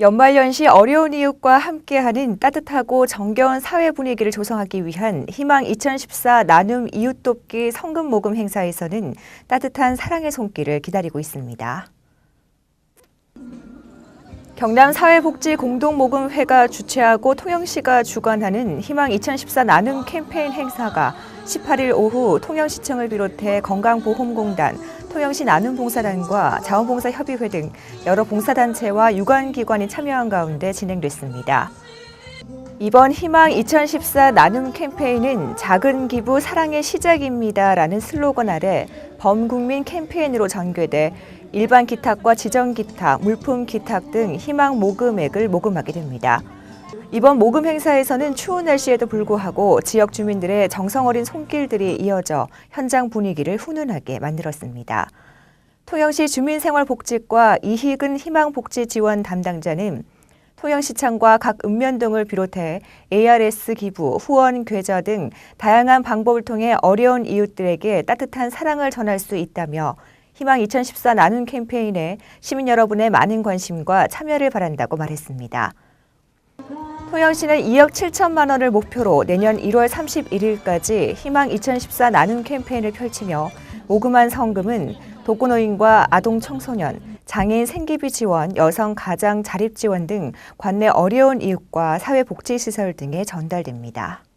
연말연시 어려운 이웃과 함께하는 따뜻하고 정겨운 사회 분위기를 조성하기 위한 희망 2014 나눔 이웃 돕기 성금 모금 행사에서는 따뜻한 사랑의 손길을 기다리고 있습니다. 경남 사회복지 공동모금회가 주최하고 통영시가 주관하는 희망 2014 나눔 캠페인 행사가 18일 오후 통영시청을 비롯해 건강보험공단, 통영시 나눔봉사단과 자원봉사협의회 등 여러 봉사단체와 유관기관이 참여한 가운데 진행됐습니다. 이번 희망 2014 나눔 캠페인은 작은 기부 사랑의 시작입니다라는 슬로건 아래 범국민 캠페인으로 전개돼 일반 기탁과 지정 기탁, 물품 기탁 등 희망 모금액을 모금하게 됩니다. 이번 모금 행사에서는 추운 날씨에도 불구하고 지역 주민들의 정성 어린 손길들이 이어져 현장 분위기를 훈훈하게 만들었습니다. 통영시 주민생활복지과 이희근 희망복지지원 담당자는 통영시청과 각 읍면동을 비롯해 ARS 기부, 후원 계좌 등 다양한 방법을 통해 어려운 이웃들에게 따뜻한 사랑을 전할 수 있다며 희망 2014 나눔 캠페인에 시민 여러분의 많은 관심과 참여를 바란다고 말했습니다. 통영시는 2억 7천만 원을 목표로 내년 1월 31일까지 희망 2014 나눔 캠페인을 펼치며 모금한 성금은 독거노인과 아동 청소년, 장애인 생계비 지원, 여성 가장 자립 지원 등 관내 어려운 이웃과 사회복지시설 등에 전달됩니다.